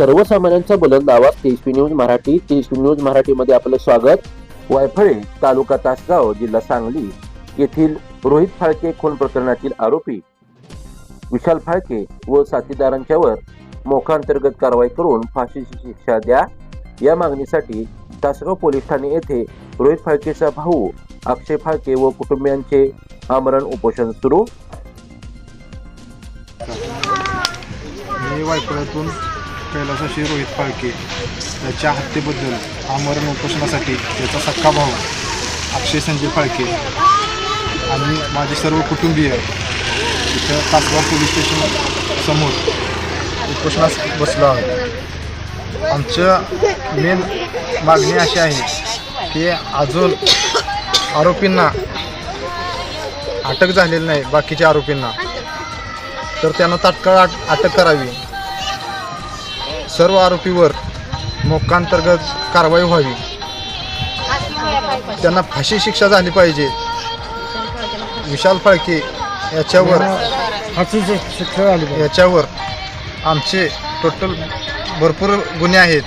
सर्वसामान्यांचा बुलंद आवाज तेजपी न्यूज मराठी तेजपी न्यूज मराठीमध्ये आपलं स्वागत. वायफळे तालुका तासगाव जिल्हा सांगली येथील रोहित फाळके खून प्रकरणातील आरोपी विशाल फाळके व साथीदारांच्यावर मोखांतर्गत कारवाई करून फाशीची शिक्षा द्या. या मागणीसाठी तासगाव पोलीस ठाणे येथे रोहित फाळकेचा भाऊ अक्षय फाळके व कुटुंबियांचे आमरण उपोषण सुरू. मी वायफळ्यातून कैलासाशी रोहित फाळके याच्या हत्येबद्दल आमरण उपोषणासाठी त्याचा सक्का भाऊ अक्षय संजय फाळके आणि माझे सर्व कुटुंबीय इथं तासगाव पोलीस स्टेशन समोर उपोषणास बसलो आहोत. आमचं मेन मागणी अशी आहे की अजून आरोपींना अटक झालेली नाही बाकीच्या आरोपींना. तर त्यांना तात्काळ अटक करावी. सर्व आरोपीवर मोक्कांतर्गत कारवाई व्हावी. त्यांना फाशी शिक्षा झाली पाहिजे. विशाल फाळके याच्यावर याच्यावर आमचे टोटल भरपूर गुन्हे आहेत.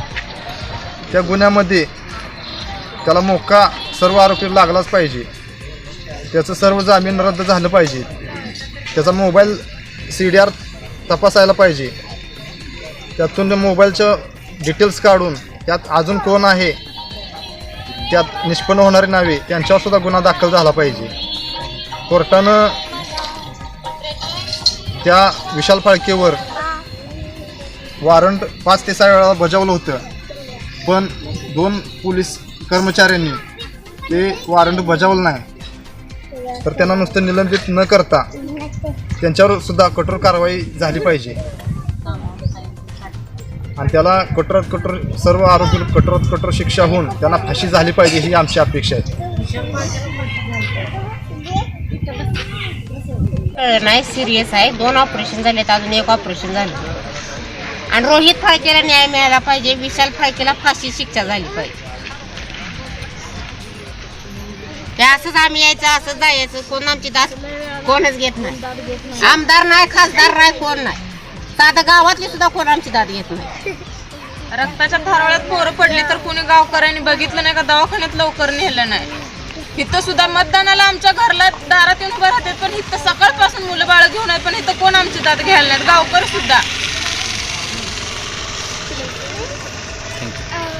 त्या गुन्ह्यामध्ये त्याला मोका सर्व आरोपी लागलाच पाहिजे. त्याचं सर्व जामीन रद्द झालं पाहिजे. त्याचा मोबाईल सी डी आर तपासायला पाहिजे. त्यातून मोबाईलचं डिटेल्स काढून त्यात अजून कोण आहे त्यात निष्पन्न होणारी नावे त्यांच्यावर सुद्धा गुन्हा दाखल झाला पाहिजे. कोर्टानं त्या विशाल फाळकेवर वॉरंट पाच ते सहा वेळा बजावलं होतं. पण दोन पोलीस कर्मचाऱ्यांनी ते वॉरंट बजावलं नाही. तर त्यांना नुसतं निलंबित न करता त्यांच्यावर सुद्धा कठोर कारवाई झाली पाहिजे. आणि त्याला कठोरात कठोर सर्व आरोपी कठोरात कठोर शिक्षा होऊन त्यांना फाशी झाली पाहिजे ही आमची अपेक्षा आहे. नाही सिरियस आहे. दोन ऑपरेशन झालेत अजून एक ऑपरेशन झालं. आणि रोहित फाळकेला न्याय मिळाला पाहिजे. विशाल फाळकेला फाशी शिक्षा झाली पाहिजे. ते असंच आम्ही यायचं असंच जायचं. कोण आमची दास? कोणच घेत नाही. आमदार नाही खासदार नाही कोण नाही. साधं गावातली सुद्धा कोण आमची दाद घेत नाही. रक्ताच्या थारोळ्यात पोरं पडली तर कोणी गावकऱ्यांनी बघितलं नाही का? दवाखान्यात लवकर नेलं नाही. इथं सुद्धा मतदानाला आमच्या घरला दारात येऊन उभं राहतात पण इथं सकाळपासून मुलं बाळ घेऊन आहेत पण इथं कोण आमची दाद घ्यायला नाहीत. गावकरी सुद्धा.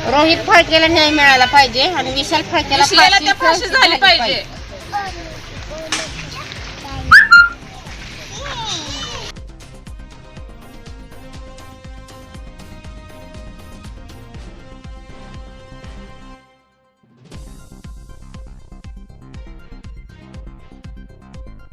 रोहित फाळकेला न्याय मिळाला पाहिजे आणि विशाल फाळकेला झाली पाहिजे.